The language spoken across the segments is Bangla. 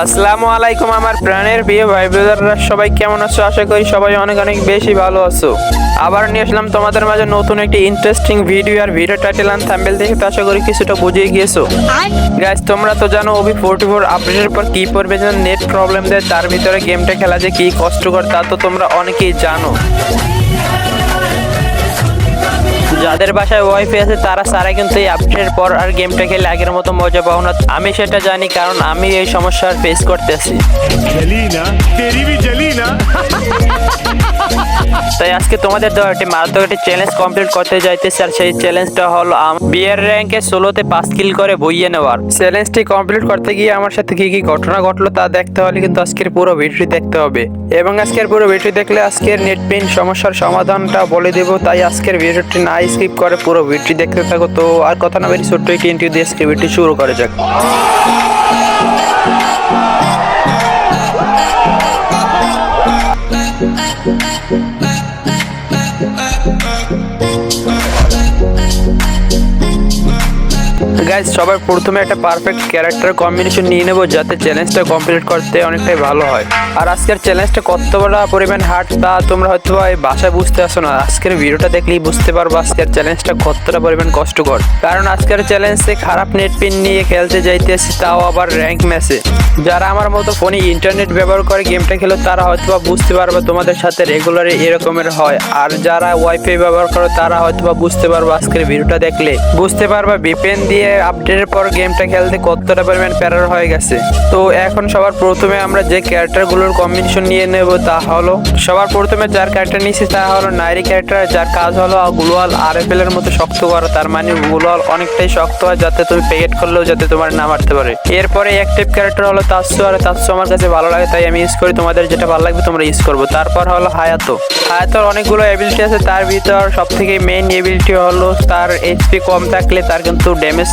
আসসালামু আলাইকুম আমার প্রাণের প্রিয় ভাই ব্রাদাররা, সবাই কেমন আছো? আশা করি সবাই অনেক অনেক বেশি ভালো আছো। আবার নিয়ে আসলাম তোমাদের মাঝে নতুন একটি ইন্টারেস্টিং ভিডিও আর ভিডিও টাইটেল আর থাম্বেল দেখে তো আশা করি কিছুটা বুঝিয়ে গিয়েছো। গাইস তোমরা তো জানো ওবি ফোর্টি ফোর আপডেটের পর কি পড়বে যেন নেট প্রবলেম দেয়, তার ভিতরে গেমটা খেলা যে কি কষ্টকর তা তো তোমরা অনেকেই জানো। যাদের বাসায় ওয়াইফাই আছে তারা সারা কিন্তু এই আপডেটের পর আর গেমটা খেলে আগের মতো মজা পাও না। আমি সেটা জানি কারণ আমি এই সমস্যার ফেস করতেছি। তাই আজকে তোমাদের দেওয়া একটি মারাত্মক একটি চ্যালেঞ্জ কমপ্লিট করতে যাইতেছি আর সেই চ্যালেঞ্জটা হলো বিয়ের র্যাঙ্কে ষোলোতে পাঁচ কিল করে বইয়ে নেওয়ার। চ্যালেঞ্জটি কমপ্লিট করতে গিয়ে আমার সাথে কি কি ঘটনা ঘটলো তা দেখতে হলে কিন্তু আজকের পুরো ভিডিওটি দেখতে হবে। এবং আজকের পুরো ভিডিওটি দেখলে আজকের নেট সমস্যার সমাধানটা বলে দেব তাই আজকের ভিডিওটি নাই স্কিপ করে পুরো ভিডিওটি দেখতে থাকো। তো আর কথা না বেরিয়ে ছোট্ট একটি ইন্টারভিউ দিয়ে স্ক্রিপ্টটি শুরু করে যাক। গাইজ সবার প্রথমে একটা পারফেক্ট ক্যারেক্টার কম্বিনেশন নিয়ে নেব যাতে চ্যালেঞ্জটা কমপ্লিট করতে অনেকটাই ভালো হয়। আর আজকের চ্যালেঞ্জটা কত বড় পরিমাণ হার্ড তা তোমরা হয়তো এই বাসায় বুঝতে আসো না। আজকের ভিডিওটা দেখলেই বুঝতে পারব আজকের চ্যালেঞ্জটা কতটা পরিমাণ কষ্টকর। কারণ আজকের চ্যালেঞ্জে খারাপ নেট পিন নিয়ে খেলতে যাইতেছি, তাও আবার র্যাঙ্ক ম্যাচে যারা আমার মতো ফোনে ইন্টারনেট ব্যবহার করে গেমটা খেলো, তারা হয়তো বুঝতে পারবে তোমাদের সাথে রেগুলারই এরকমের হয়। আর যারা ওয়াইফাই ব্যবহার করে, তারা হয়তো বুঝতে পারবে আজকের ভিডিওটা দেখলে। বুঝতে পারবে ভিপিএন দিয়ে আপডেটের পর গেমটা খেলতে কতটা পরিমাণ প্যারার হয়ে গেছে? তো এখন সবার প্রথমে আমরা যে ক্যারেক্টারগুলোর কম্বিনেশন নিয়ে নেব তা হলো, সবার প্রথমে যার ক্যারেক্টার নিয়েছি তা হলো নাইরি ক্যারেক্টার যার কাজ হলো গ্লোয়াল আর এফ এর মতো শক্ত করা। তার মানে গ্লোয়াল অনেকটাই শক্ত হয় যাতে তুমি পেকেট করলেও যাতে তোমার না মারতে পারে। এরপরে অ্যাক্টিভ ক্যারেক্টার হলো তাৎসু আর তাৎসু আমার কাছে ভালো লাগে, তাই আমি ইউজ করি। তোমাদের যেটা ভালো লাগবে তোমরা ইউজ করব। তারপর হলো হায়াতো। হায়াতোর অনেকগুলো এবিলিটি আছে, তার ভিতর সব থেকে মেইন এবিলিটি হলো তার এইচপি কম থাকলে তার কিন্তু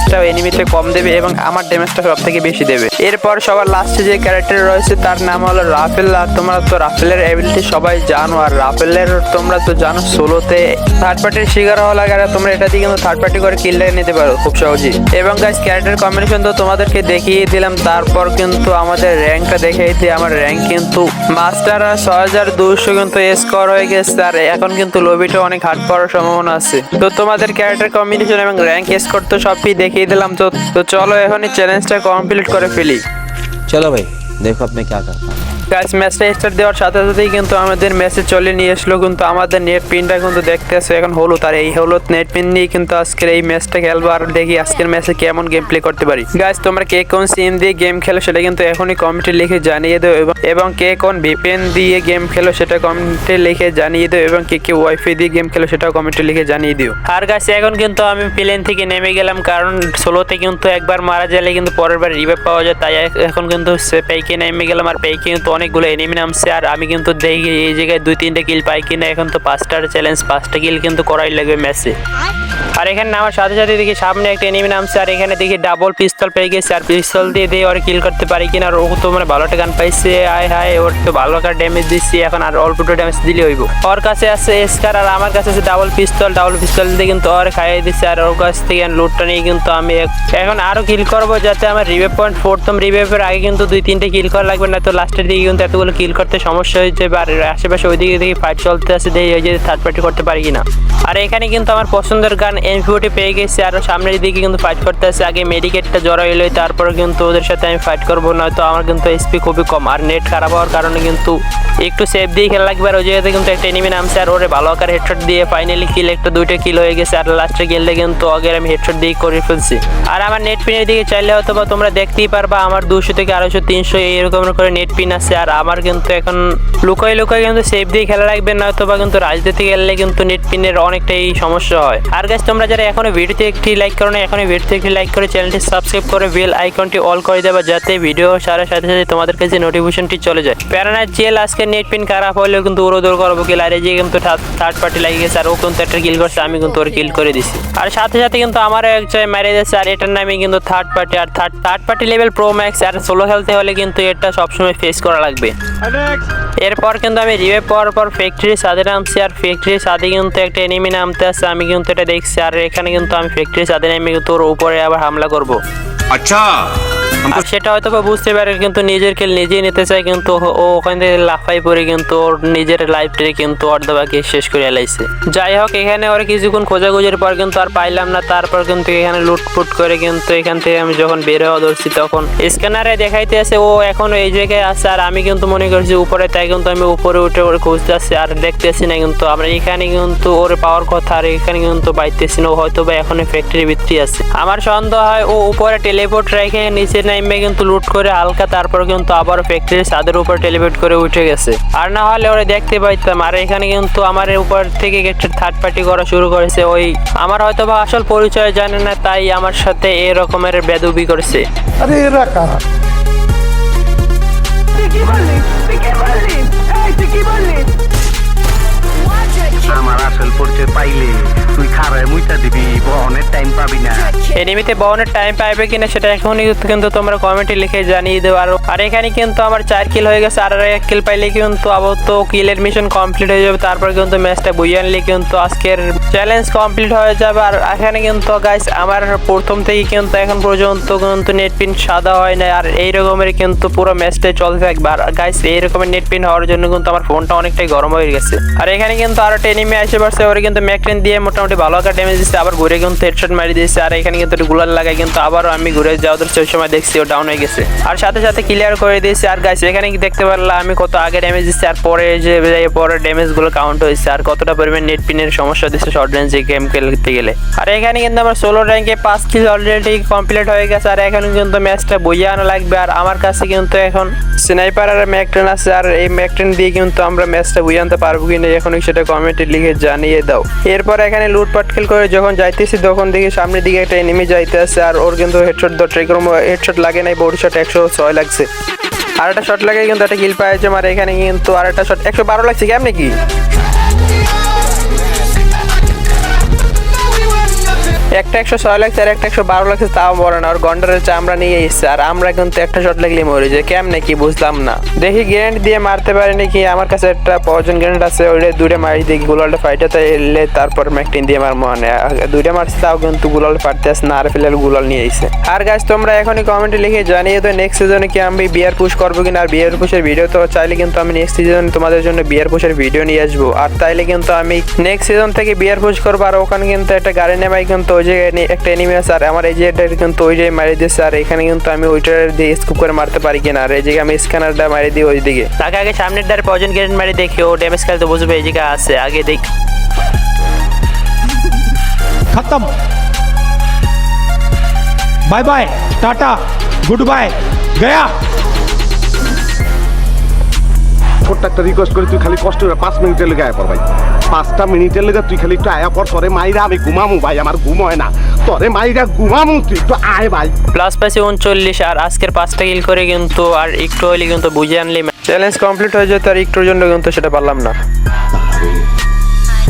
ড্যামেজটা এনিমিতে কম দেবে এবং আমার ড্যামেজটা সব থেকে বেশি দেবে। এরপর সবার লাস্টে যে ক্যারেক্টার রয়েছে, তার নাম হলো রাফেল। আর তোমরা তো রাফেলের এবিলিটি সবাই জানো, আর রাফেলের তোমরা তো জানো সোলোতে থার্ড পার্টির শিকার হওয়া লাগে তোমরা এটা দিয়ে কিন্তু থার্ড পার্টি করে কিল নিতে পারো খুব সহজেই। এবং গাইস ক্যারেক্টার কম্বিনেশন তো তোমাদেরকে দেখিয়ে দিলাম, তারপর কিন্তু আমাদের র্যাঙ্কটা দেখিয়ে দিয়ে আমার র্যাঙ্ক কিন্তু মাস্টার আর ছয় হাজার দুশো কিন্তু স্কোর হয়ে গেছে, আর এখন কিন্তু লবিটা অনেক হার্ড পড়ার সম্ভাবনা আছে। তো তোমাদের ক্যারেক্টার কম্বিনেশন এবং র্যাঙ্ক স্কোর তো সবই দেখিয়ে দিলাম, তো তো চলো এখনই চ্যালেঞ্জটা কমপ্লিট করে ফেলি। চলো ভাই, দেখো আপনি কি করতে গাইস ম্যাচটা স্টার্ট দেওয়ার সাথে সাথেই কিন্তু আমাদের ম্যাচে চলে নিয়ে আসলো কিন্তু আমাদের নেট পিনটা কিন্তু দেখতে আসে এখন হলুদ। আর এই হলুদ নেট পিন নিয়ে কিন্তু আজকের এই ম্যাচটা খেলব, আর দেখি আজকের ম্যাচে কেমন গেম প্লে করতে পারি। গাইস তোমরা কে কোন সিম দিয়ে গেম খেলো সেটা কিন্তু এখনই কমেন্টে লিখে জানিয়ে দেও, এবং কে কোন ভিপিএন দিয়ে গেম খেলো সেটা কমেন্টে লিখে জানিয়ে দেও, এবং কে কে ওয়াইফাই দিয়ে গেম খেলো সেটাও কমেন্টে লিখে জানিয়ে দিও। আর গাইস এখন কিন্তু আমি প্লেন থেকে নেমে গেলাম, কারণ ষোলোতে কিন্তু একবার মারা গেলে কিন্তু পরের বার রিভাইভ পাওয়া যায়, তাই এখন কিন্তু পেইকে নেমে গেলাম, আর পেইকে কিন্তু অনেকগুলো এনিমি নামছে আর আমি কিন্তু দেখি এই জায়গায় দুই তিনটা কিল পাই কিনা। এখন তো পাঁচটার চ্যালেঞ্জ পাঁচটা কিল কিন্তু করাই লাগবে ম্যাচে আর এখানে নামার সাথে সাথে দেখি সামনে একটা এনিমি নামছে, আর এখানে দেখি ডাবল পিস্তল পেয়ে গেছে, আর পিস্তল দিয়ে দিয়ে ওর কিল করতে পারি কিনা, আর ও তো মানে ভালো একটা গান পাইছে, আয় হায়, ওর তো ভালো একটা ড্যামেজ দিচ্ছি, এখন আর অল্প ড্যামেজ দিলে হইব। ওর কাছে আছে এসকার আর আমার কাছে আছে ডাবল পিস্তল ডাবল পিস্তল দিয়ে কিন্তু ওর খাইয়ে দিচ্ছে আর ওর কাছ থেকে লুটটা নিয়ে কিন্তু আমি এখন আরও কিল করব যাতে আমার রিভেভ পয়েন্ট প্রথম রিভেভের আগে কিন্তু দুই তিনটে কিল করা লাগবে না তো লাস্টের দিকে কিন্তু এতগুলো কিল করতে সমস্যা হয়েছে আর আশেপাশে ওইদিকে দেখি ফাইট চলতে আছে, দেখি ওই যে থার্ড পার্টি করতে পারি কিনা। আর এখানে কিন্তু আমার পছন্দের গান এনফিউটি পেয়ে গেছে, আর সামনের দিকে কিন্তু ফাইট করতে আছে আগে মেডিকেটটা জড়া এলো তারপরে কিন্তু ওদের সাথে আমি ফাইট করব, নয়তো আমার কিন্তু এসপি খুবই কম। আর নেট খারাপ হওয়ার কারণে কিন্তু একটু সেফ দিয়ে খেলা লাগবে, আর ওই জায়গাতে কিন্তু একটা এনিমি নামছে, আর ওরে ভালো আকার হেডশট দিয়ে ফাইনালি কিল একটা দুইটা কিল হয়ে গেছে, আর লাস্টে গেলে কিন্তু আগের আমি হেডশট দিয়ে করে ফেলছি। আর আমার নেট পিনের দিকে চাইলে হয়তো বা তোমরা দেখতেই পারবা, আমার দুশো থেকে আড়াইশো, তিনশো এইরকম করে নেট পিন আছে, আর আমার কিন্তু এখন লুকাই লুকাই কিন্তু সেফ দিয়ে খেলা লাগবে না বা কিন্তু রাজনীতি গেলে কিন্তু নেট পিনের অনেকটাই সমস্যা হয়। আর গাছ তোমরা যারা এখনও ভিডিওতে একটি লাইক করো না, এখনই ভিডিওতে একটি লাইক করে চ্যানেলটি সাবস্ক্রাইব করে বেল আইকনটি অল করে দেবা, যাতে ভিডিও সারার সাথে সাথে তোমাদের কাছে নোটিফিকেশনটি চলে যায়। প্যারানা জেল আজকে নেট পিন খারাপ হলেও কিন্তু ওরো দৌড় করব কিল আর যে কিন্তু থার্ড পার্টি লাগিয়ে গেছে, আর ও কিন্তু একটা কিল করছে, আমি কিন্তু ওর কিল করে দিছি। আর সাথে সাথে কিন্তু আমার এক জায়গায় মেরে যাচ্ছে আর এটার নামে কিন্তু থার্ড পার্টি আর third third party level pro max আর সোলো খেলতে হলে কিন্তু এটা সবসময় ফেস করা লাগবে। এরপর কিন্তু আমি রিভে পাওয়ার পর ফ্যাক্টরি সাদে নামছি, আর ফ্যাক্টরি সাদে কিন্তু একটা এনিমি নামতে আসছে আমি কিন্তু এটা দেখছি। দেখছি, আর এখানে কিন্তু আমি ফ্যাক্টরি চাঁদে আমি কিন্তু ওর উপরে আবার হামলা করব। আচ্ছা। সেটা হয়তো বা বুঝতে পারে কিন্তু নিজের খেল নিজেই নিতে চায় কিন্তু ও- ওখান থেকে লাফাই পড়ে কিন্তু ওর নিজের লাইফটাকে কিন্তু অর্ধবাকি শেষ করে এলাইছে। যাই হোক এখানে ওর কিছুক্ষণ খোঁজাখুঁজির পর কিন্তু আর পাইলাম না তারপর কিন্তু এখানে লুটফুট করে কিন্তু এখান থেকে আমি যখন বের হওয়া ধরছি তখন স্ক্যানারে দেখাইতে আছে ও এখন এই জায়গায় আছে আর আমি কিন্তু মনে করছি উপরে তাই কিন্তু আমি উপরে উঠে ওরে খুঁজতে আসছি আর দেখতেছি না কিন্তু আমরা এখানে কিন্তু ওর পাওয়ার কথা আর এখানে কিন্তু পাইতেছি না ও হয়তো বা এখন ফ্যাক্টরি ভিত্তি আছে। আমার সন্দেহ হয় ও উপরে টেলিপোর্ট রেখে নিচে নামবে কিন্তু লুট করে হালকা তারপর কিন্তু আবার ফ্যাক্টরির ছাদের উপর টেলিপোর্ট করে উঠে গেছে। আর না হলে ওরা দেখতে পাইতাম। আর এখানে কিন্তু আমার উপর থেকে একটা থার্ড পার্টি করা শুরু করেছে। ওই আমার হয়তো বা আসল পরিচয় জানে না তাই আমার সাথে এই রকমের বেদবি করেছে। আরে এরা কারা? কি বললি? কি বললি? এই কি বললি? আমার আসল পরিচয় পাইলে খারায় মুইতা বহনের টাইম পাইবে কিনা সেটা এখনই কিন্তু তোমরা কমেন্টে লিখে জানিয়ে দেবো। আর এখানে কিন্তু আমার চার কিল হয়ে গেছে, আর এক কিল পাইলে কিন্তু আবার তো কিলের মিশন কমপ্লিট হয়ে যাবে। তারপর কিন্তু ম্যাচটা আনলে কিন্তু আজকের চ্যালেঞ্জ কমপ্লিট হয়ে যাবে। আর এখানে কিন্তু গাইস আমার প্রথম থেকে কিন্তু এখন পর্যন্ত কিন্তু নেট পিন সাদা হয় না আর এই রকমের কিন্তু পুরো ম্যাচটাই চলতে থাকবে আর গাইস এই রকমের নেট পিন হওয়ার জন্য কিন্তু আমার ফোনটা অনেকটাই গরম হয়ে গেছে। আর এখানে কিন্তু আরও এনিমি আসে পারছে ওরা কিন্তু ম্যাকটেন দিয়ে মোটামুটি ভালো একটা ড্যামেজ দিচ্ছে আবার ঘুরে কিন্তু হেডশট মারি দিয়েছে। আর এখানে কিন্তু গুলার লাগাই কিন্তু আবারও আমি ঘুরে যাওয়া ধরছি ওই সময় দেখছি, ও ডাউন হয়ে গেছে। আর সাথে সাথে ক্লিয়ার করে দিয়েছে, আর গাইছে এখানে দেখতে পারলাম, আমি কত আগে ড্যামেজ দিচ্ছি আর পরে যে পরে ড্যামেজগুলো কাউন্ট হয়েছে, আর কতটা পরিমাণ নেট পিনের সমস্যা দিচ্ছে শর্ট রেঞ্জে গেম খেলতে গেলে। আর এখানে কিন্তু আমার ষোলো র্যাঙ্কে পাঁচ কিল অলরেডি কমপ্লিট হয়ে গেছে, আর এখন কিন্তু ম্যাচটা বইয়ে আনা লাগবে। আর আমার কাছে কিন্তু এখন স্নাইপার আর ম্যাকটেন আছে, আর এই ম্যাকটেন দিয়ে কিন্তু আমরা ম্যাচটা বুঝে আনতে পারব কিনা এখন সেটা কমেন্টে লিখে জানিয়ে দাও। এরপর এখানে লুট পাটকেল করে যখন যাইতেছি, তখন দেখি সামনের দিকে একটা এনিমি যাইতে আছে আর ওর কিন্তু হেডশট ধরতে এরকম হেডশট লাগে নাই বড় শট একশো ছয় লাগছে। আর একটা শট লাগে, কিন্তু একটা কিল পাইছে আর এখানে কিন্তু আর একটা শট একশো বারো লাগছে, কেমনি কি? একটা একশো ছয় লাগছে, আর একটা একশো বারো লাগছে, তাও বলে না। আর গন্ডারের চামড়া নিয়ে এসছে, আর আমরা কিন্তু একটা শট লাগলে মরে যে কেমনে কি বুঝলাম না। দেখি গ্রেনেড দিয়ে মারতে পারি নাকি? আমার কাছে একটা পজন গ্রেনেড আছে, ওইটা দূরে মারি দেখি, গুলালটা ফাইটাতে এলে তারপর ম্যাকটিন দিয়ে মার মানে দুইটা মারছি, তাও কিন্তু গুলাল ফাটতে আসে না, আর ফেলে গুলাল নিয়ে এসে আর গাছ তোমরা এখনই কমেন্টে লিখে জানিয়ে তো নেক্সট সিজনে কি আমি বিয়ার পুশ করব কিনা? আর বিয়ার পুশের ভিডিও তো চাইলে কিন্তু আমি নেক্সট সিজনে তোমাদের জন্য বিয়ার পুশের ভিডিও নিয়ে আসব। আর তাইলে কিন্তু আমি নেক্সট সিজন থেকে বিয়ার পুশ করব, আর ওখানে কিন্তু একটা গাড়ি নেমাই কিন্তু ওই যে একটা এনিমি আছে আর আমার এই যে এটা কিন্তু ওইটাই মারি দিয়েছে আর এখানে কিন্তু আমি ওইটার দিয়ে স্কুপ করে মারতে পারি কিনা আর এই যে আমি স্ক্যানারটা মারি দিই ওই দিকে তাকে আগে সামনের দ্বারা পজন গ্রেনেড মারি দেখি ও ড্যামেজ খেলে তো বুঝবে এই জায়গা আছে আগে দেখি। খতম। Bye bye tata good bye গয়া। ছোট্ট একটা রিকোয়েস্ট করি তুই খালি কষ্ট পাঁচ মিনিটের লেগে আয় পর ভাই। পাঁচটা মিনিটের লেগে তুই খালি একটু আয়া কর তরে মাইরা আমি ঘুমামু ভাই আমার ঘুম হয় না। তরে মাইরা ঘুমামু তুই একটু আয় ভাই। প্লাস পাইছে উনচল্লিশ আর আজকের পাঁচটা কিল করে কিন্তু আর একটু হইলে কিন্তু বুঝে আনলি চ্যালেঞ্জ কমপ্লিট হয়ে যেত আর একটুর জন্য কিন্তু সেটা পারলাম না।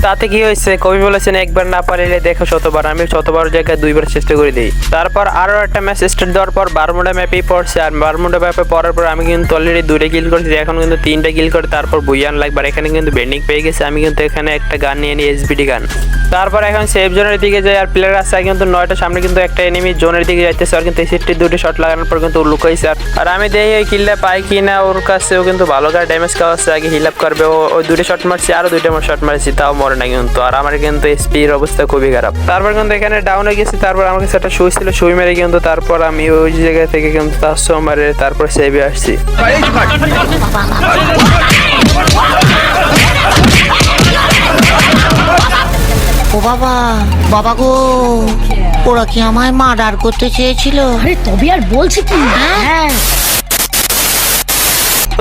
তাতে কি হয়েছে? কবি বলেছেন, একবার না পারিলে দেখো শতবার। আমি শতবার জায়গায় দুইবার চেষ্টা করে দিই। তারপর আরও একটা ম্যাচ স্টার্ট দেওয়ার পর বারমুডা ম্যাপেই পড়ছে। আর বারমুডা ম্যাপে পড়ার পর আমি কিন্তু অলরেডি দুইটা কিল করেছি। এখন কিন্তু তিনটা কিল করে, তারপর বুইয়ান লাগবার এখানে কিন্তু বেন্ডিং পেয়ে গেছে। আমি কিন্তু এখানে একটা গান নিয়ে নিই এসবিডি গান। তারপর এখন সেফ জোনের দিকে যাই। আর প্লেয়ার আর কিন্তু নয়টা সামনে কিন্তু একটা এনিমি জোনের দিকে যাইতেছে। আর কিন্তু এসিটি দুটো শট লাগানোর পর কিন্তু লুকাইছে। আর আমি দেখি ওই কিলটা পাই কি না। ওর কাছে ও কিন্তু ভালো করে ড্যামেজ খাওয়াচ্ছে। আগে হিল আপ করবে। ও, ওই দুটো শট মারছি আরও দুইটা শট মারছি। তাও মরে না কিন্তু আর আমার কিন্তু এসপির অবস্থা খুবই খারাপ। তারপর কিন্তু এখানে ডাউন হয়ে গেছি তারপর আমার কাছে একটা সুই ছিল সুই মেরে কিন্তু তারপর আমি ওই জায়গা থেকে কিন্তু তার মারে তারপর সেভে আসছি। ও বাবা বাবা গো ওরা কি আমায় মার্ডার করতে চেয়েছিল? আরে তবে আর বলছি কি? হ্যাঁ।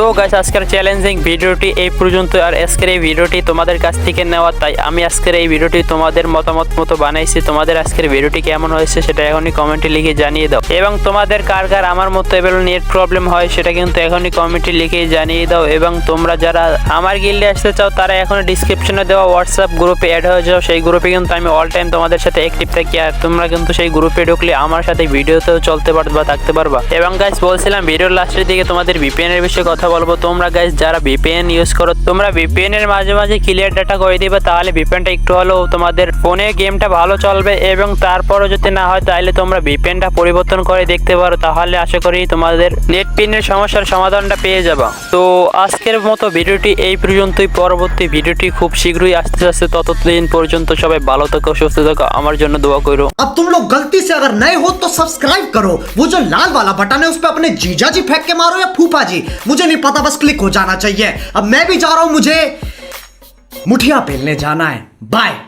তো গাছ আজকের চ্যালেঞ্জিং ভিডিওটি এই পর্যন্ত আর আজকের এই ভিডিওটি তোমাদের কাছ থেকে নেওয়া, তাই আমি আজকের এই ভিডিওটি তোমাদের মতামত মতো বানাইছি। তোমাদের আজকের ভিডিওটি কেমন হয়েছে সেটা এখনই কমেন্টে লিখে জানিয়ে দাও। এবং তোমাদের কার কার আমার মতো এবার নেট প্রবলেম হয় সেটা কিন্তু এখনই কমেন্টে লিখে জানিয়ে দাও। এবং তোমরা যারা আমার গিল্ডে আসতে চাও, তারা এখন ডিসক্রিপশনে দেওয়া হোয়াটসঅ্যাপ গ্রুপে অ্যাড হয়ে যাও। সেই গ্রুপে কিন্তু আমি অল টাইম তোমাদের সাথে অ্যাক্টিভ থাকি আর তোমরা কিন্তু সেই গ্রুপে ঢুকলে আমার সাথে ভিডিওতেও চলতে পারবা, থাকতে পারবা। এবং গাছ বলছিলাম ভিডিওর লাস্টের দিকে তোমাদের ভিপিএন এর বিষয়ে কথা বলবো তোমরা গাইজ যারা ভিপিএন ইউজ করো তোমরা ভিপিএন এর মাঝে মাঝে ক্লিয়ার ডাটা করে দিবে তাহলে ভিপিএনটা একটু হলেও তোমাদের ফোনে গেমটা ভালো চলবে এবং তারপরও যদি না হয় তাহলে তোমরা ভিপিএনটা পরিবর্তন করে দেখতে পারো তাহলে আশা করি তোমাদের নেট পিনের সমস্যার সমাধানটা পেয়ে যাবা তো আজকের মতো ভিডিওটি এই পর্যন্তই পরবর্তী ভিডিওটি খুব শীঘ্রই আসতে আসতে ততদিন পর্যন্ত সবাই ভালো থাকো সুস্থ থাকো আমার জন্য দোয়া করো अब तुम लोग गलती से अगर नए हो तो सब्सक्राइब करो वो जो लाल वाला बटन है उस पर अपने जीजा जी फेंक के मारो या फूफा जी मुझे नहीं पता बस क्लिक हो जाना चाहिए। अब मैं भी जा रहा हूँ, मुझे मुठिया पहनने जाना है। बाय